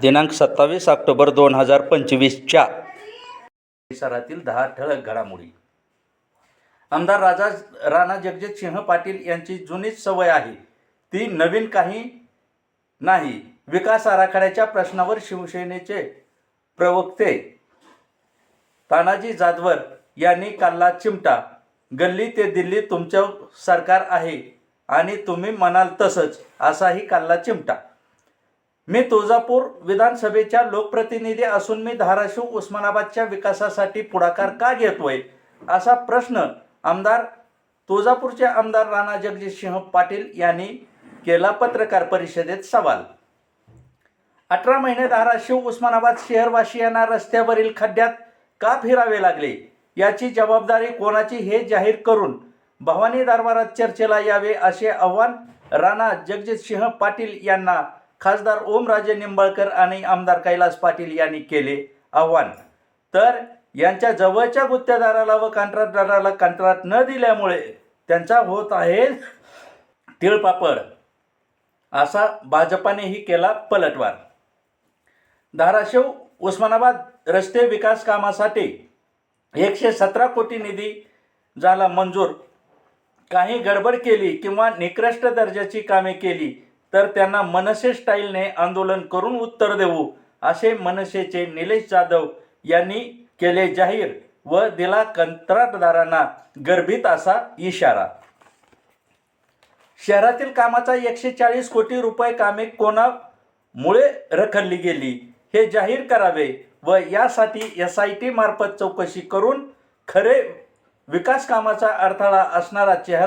दिनांक सत्तावीस ऑक्टोबर दोन हजार पंचवीसच्या. परिसरातील दहा ठळक घडामोडी. आमदार राजा राणा जगजितसिंह पाटील यांची जुनीच सवय आहे. ती नवीन काही नाही. विकास आराखड्याच्या प्रश्नावर शिवसेनेचे प्रवक्ते तानाजी जाधवर यांनी काढला चिमटा गल्ली ते दिल्ली तुमचं सरकार आहे आणि तुम्ही म्हणाल तसंच असाही काढला चिमटा. मी तुळजापूर विधानसभेच्या लोकप्रतिनिधी असून मी धाराशिव उस्मानाबादच्या विकासासाठी पुढाकार का घेतोय? असा प्रश्न आमदार तुळजापूरचे आमदार राणा जगजितसिंह पाटील यांनी केला पत्रकार परिषदेत सवाल. अठरा महिने धाराशिव उस्मानाबाद शहरवासियांना रस्त्यावरील खड्ड्यात का फिरावे लागले? याची जबाबदारी कोणाची हे जाहीर करून भवानी दरबारात चर्चेला यावे असे आव्हान राणा जगजितसिंह पाटील यांना खासदार ओमराजे निंबाळकर आणि आमदार कैलास पाटील यांनी केले आव्हान. तर यांच्या जवळच्या गुत्तेदाराला व कंत्राटदाराला कंत्राट न दिल्यामुळे त्यांचा होत आहे तिळपापड असा भाजपानेही केला पलटवार. धाराशिव उस्मानाबाद रस्ते विकास कामासाठी एकशे सतरा कोटी निधी झाला मंजूर. काही गडबड केली किंवा निकृष्ट दर्जाची कामे केली तर त्यांना मनसे स्टाईलने आंदोलन करून उत्तर देऊ असे मनसेचे निलेश जाधव यांनी केले जाहीर व दिला कंत्राटदारांना गर्भित असा इशारा. शहरातील कामाचा एकशे चाळीस कोटी रुपये कामे कोणामुळे रखडली गेली हे जाहीर करावे व यासाठी एस आय टी मार्फत चौकशी करून खरे विकास कामाचा अडथळा असणारा चेहरा